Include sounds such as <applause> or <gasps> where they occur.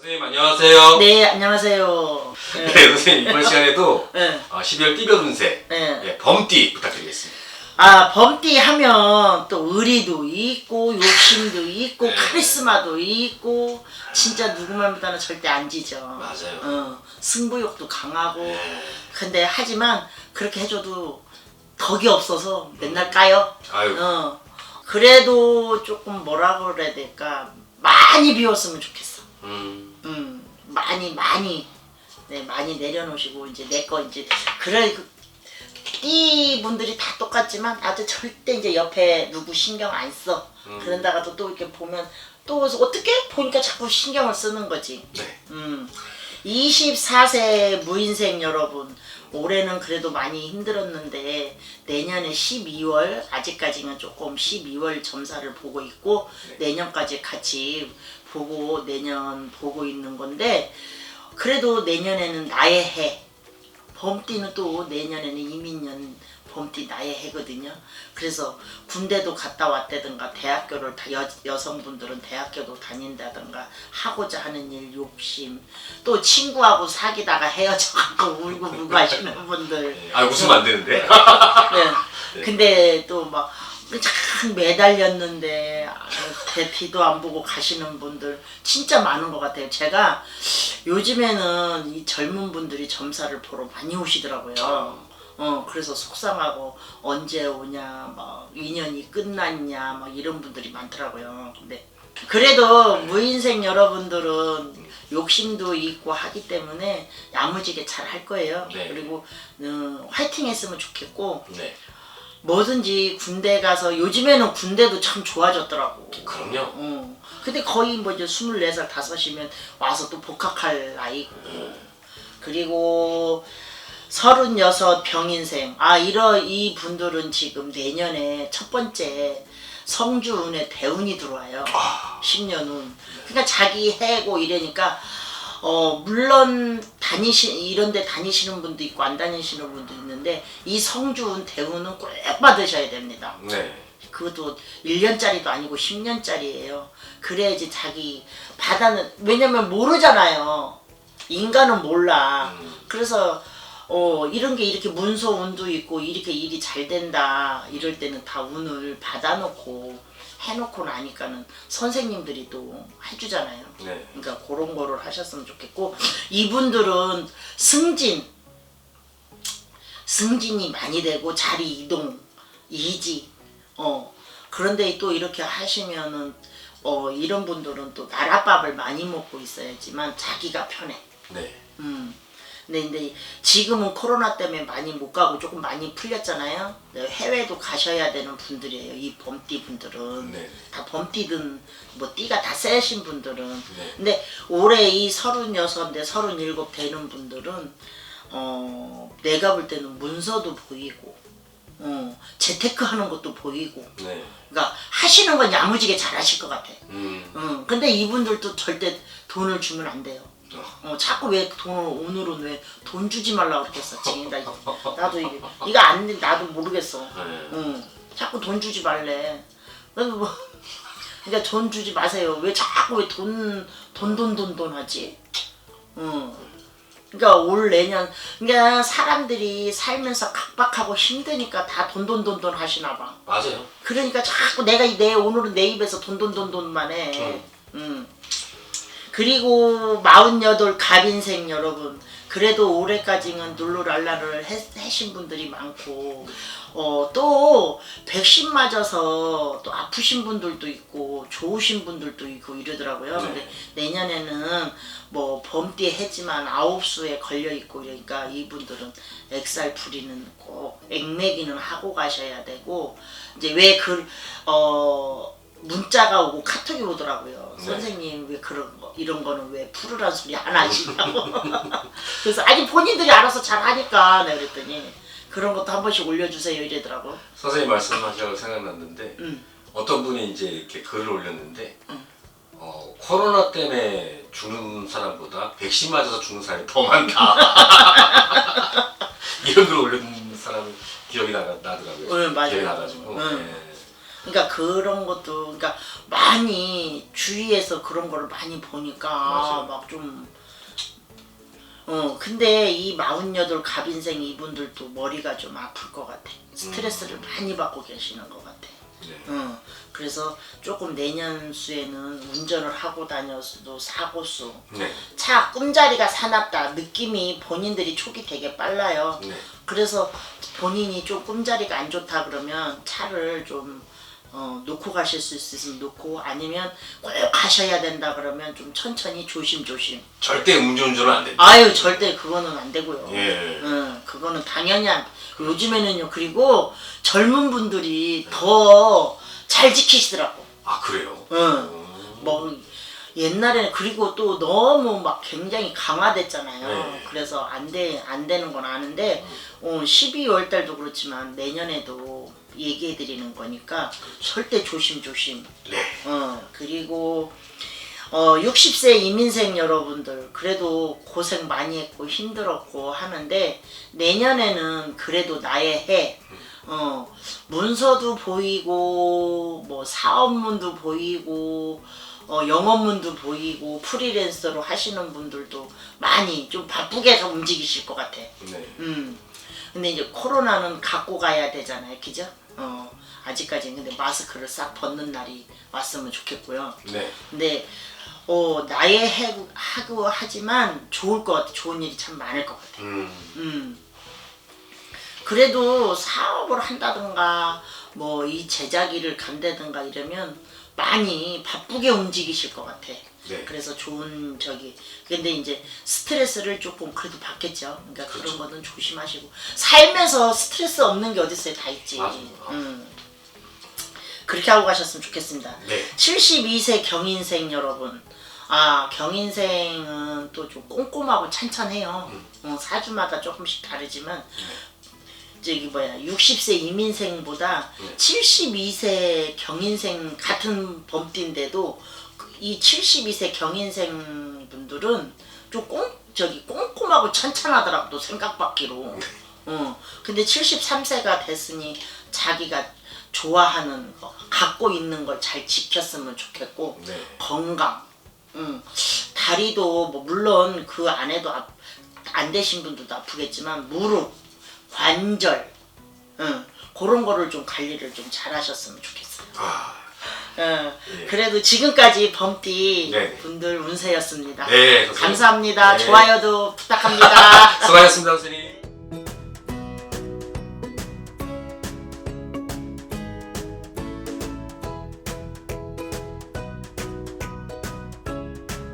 선생님 안녕하세요. 네, 안녕하세요. 네, 네. 선생님 이번 시간에도 <laughs> 네. 어, 12월 띠별 운세 네. 예, 범띠 부탁드리겠습니다. 아, 범띠 하면 또 의리도 있고 욕심도 있고 네. 카리스마도 있고 진짜 누구 말보다는 절대 안 지죠. 맞아요. 어, 승부욕도 강하고 네. 근데 하지만 그렇게 해줘도 덕이 없어서 맨날 까요. 아유 어. 그래도 조금 뭐라 그래야 될까 많이 비웠으면 좋겠어. 음, 음, 많이 많이 네 많이 내려놓으시고 이제 내 거 이제 그래 그, 띠 분들이 다 똑같지만 나도 절대 이제 옆에 누구 신경 안 써. 음. 그런다가도 또 이렇게 보면 또 어떻게 보니까 자꾸 신경을 쓰는 거지. 네. 음. 24세 무인생 여러분 올해는 그래도 많이 힘들었는데 내년에 12월 아직까지는 조금 12월 점사를 보고 있고 내년까지 같이 보고 내년 보고 있는 건데 그래도 내년에는 나의 해 범띠는 또 내년에는 이민년 범띠 나의 해거든요. 그래서 군대도 갔다 왔다든가 대학교를 다 여, 여성분들은 대학교도 다닌다든가 하고자 하는 일 욕심 또 친구하고 사귀다가 헤어져갖고 <laughs> 울고 울고 하시는 분들 네. 아 웃으면 안 되는데. 네. <laughs> 근데 또 막 참 매달렸는데 대피도 안 보고 가시는 분들 진짜 많은 것 같아요. 제가 요즘에는 이 젊은 분들이 점사를 보러 많이 오시더라고요. 어 그래서 속상하고 언제 오냐 막 인연이 끝났냐 막 이런 분들이 많더라고요. 근데 그래도 무인생 여러분들은 욕심도 있고 하기 때문에 야무지게 잘 할 거예요. 네. 그리고 어, 화이팅 했으면 좋겠고 네. 뭐든지 군대 가서 요즘에는 군대도 참 좋아졌더라고. 그럼요. 어. 근데 거의 뭐 이제 24살, 5이면 와서 또 복학할 나이고. 그리고 36 병인생. 아, 이러, 이 분들은 지금 내년에 첫 번째 성주운에 대운이 들어와요. 10년 운. 그러니까 자기 해고 이러니까 어 물론 다니시 이런 데 다니시는 분도 있고 안 다니시는 분도 있는데 이 성주운 대운은 꼭 받으셔야 됩니다. 네. 그것도 1년짜리도 아니고 10년짜리예요. 그래야지 자기 받아는 왜냐면 모르잖아요. 인간은 몰라. 음. 그래서 어 이런 게 이렇게 문서 운도 있고 이렇게 일이 잘 된다 이럴 때는 다 운을 받아놓고 해놓고 나니까는 선생님들이 또 해주잖아요. 네. 그러니까 그런 거를 하셨으면 좋겠고 이분들은 승진 승진이 많이 되고 자리 이동 이지 어 그런데 또 이렇게 하시면은 어 이런 분들은 또 나라밥을 많이 먹고 있어야지만 자기가 편해 네. 음 근데, 근데 지금은 코로나 때문에 많이 못 가고 조금 많이 풀렸잖아요 네, 해외도 가셔야 되는 분들이에요 이 범띠 분들은 네. 다 범띠든 뭐 띠가 다 세신 분들은 네. 근데 올해 이 서른여섯인데 서른일곱 되는 분들은 어 내가 볼 때는 문서도 보이고 어 재테크 하는 것도 보이고 네. 그러니까 하시는 건 야무지게 잘 하실 것 같아. 음. 응. 근데 이분들도 절대 돈을 주면 안 돼요. 어, 자꾸 왜 돈을 오늘은 왜 돈 주지 말라 그랬었지. 나 이거- 나도 이게 이거 안 돼. 나도 모르겠어. 네. 응. 자꾸 돈 주지 말래. 그래서 뭐 그러니까 돈 주지 마세요. 왜 자꾸 왜 돈 돈 돈 돈 돈 하지? 응. 그러니까 올 내년 그러니까 사람들이 살면서 각박하고 힘드니까 다 돈 돈 돈 돈 하시나 봐. 맞아요. 그러니까 자꾸 내가 이- 내 오늘은 내 입에서 돈 돈 돈 돈만 해. 음. 그리고 48 갑인생 여러분 그래도 올해까지는 룰루랄라를 해- 하신 분들이 많고 어, 또 백신 맞아서 또 아프신 분들도 있고 좋으신 분들도 있고 이러더라고요. 네. 근데 내년에는 뭐 범띠 해지만 아홉 수에 걸려 있고 그러니까 이분들은 엑살풀이는 꼭 액매기는 하고 가셔야 되고 이제 왜그 어 문자가 오고 카톡이 오더라고요. 네. 선생님 왜 그런 거 이런 거는 왜 풀으란 소리 안 하시냐고. <laughs> 그래서 아니 본인들이 알아서 잘 하니까 내가 그랬더니 그런 것도 한 번씩 올려주세요 이러더라고. 선생님 말씀하셔서 생각났는데 음. 어떤 분이 이제 이렇게 글을 올렸는데 어, 코로나 때문에 죽는 사람보다 백신 맞아서 죽는 사람이 더 많다. <laughs> 이런 글 올린 사람 기억이 나, 나더라고요. 네, 맞아요. 기억이 나가지고. 네. 네. 그러니까 그런 것도 그러니까 많이 주위에서 그런 거를 많이 보니까 맞아요. 막 좀 어, 근데 이 마흔여덟 갑인생 이분들도 머리가 좀 아플 것 같아. 스트레스를 많이 받고 계시는 것 같아. 네. 어, 그래서 조금 내년 수에는 운전을 하고 다녀도 사고수. 네. 차 꿈자리가 사납다. 느낌이 본인들이 촉이 되게 빨라요. 네. 그래서 본인이 좀 꿈자리가 안 좋다 그러면 차를 좀 어, 놓고 가실 수 있으면 놓고 아니면 꼭 가셔야 된다 그러면 좀 천천히 조심조심. 절대 음주운전은 안 됩니다. 아유 절대 그거는 안 되고요. 예. 응, 그거는 당연히 안. 요즘에는요 그리고 젊은 분들이 더 잘 지키시더라고. 아 그래요? 응. 음. 뭐 옛날에는 그리고 또 너무 막 굉장히 강화됐잖아요. 네. 그래서 안 돼, 안 되는 건 아는데 어, 12월 달도 그렇지만 내년에도 얘기해 드리는 거니까 절대 조심조심. 네. 어, 그리고 어, 60세 이민생 여러분들 그래도 고생 많이 했고 힘들었고 하는데 내년에는 그래도 나의 해 어, 문서도 보이고 뭐 사업문도 보이고 어, 영업문도 보이고 프리랜서로 하시는 분들도 많이 좀 바쁘게 움직이실 것 같아. 네. 음. 근데 이제 코로나는 갖고 가야 되잖아요. 그죠? <gasps> 어. 아직까지는 근데 마스크를 싹 벗는 날이 왔으면 좋겠고요. 네. 근데 어, 나의 해 하고 하지만 좋을 것 같아. 좋은 일이 참 많을 것 같아. 음. 음. 그래도 사업을 한다든가 뭐 이 제자기를 간다든가 이러면 많이 바쁘게 움직이실 것 같아. 네. 그래서 좋은 저기 근데 이제 스트레스를 조금 그래도 받겠죠. 그러니까 그런 그렇죠. 거는 조심하시고 살면서 스트레스 없는 게 어디 있어요? 다 있지. 맞아요. 음. 그렇게 하고 가셨으면 좋겠습니다. 네. 72세 경인생 여러분. 아, 경인생은 또 좀 꼼꼼하고 찬찬해요. 어, 사주마다 조금씩 다르지만, 저기 뭐야, 60세 이민생보다 72세 경인생 같은 범띠인데도 그 이 72세 경인생 분들은 좀 꼼, 저기 꼼꼼하고 찬찬하더라고, 또 생각받기로. 어, 근데 73세가 됐으니 자기가 좋아하는 거, 갖고 있는 걸 잘 지켰으면 좋겠고, 네. 건강. 음, 다리도 뭐 물론 그 안에도 아, 안 되신 분들도 아프겠지만 무릎, 관절, 음, 그런 거를 좀 관리를 좀 잘 하셨으면 좋겠어요. 아. 어, 예. 그래도 지금까지 범띠 네. 분들 운세였습니다. 네. 감사합니다. 네. 좋아요도 부탁합니다. <laughs> 수고하셨습니다, 선생님.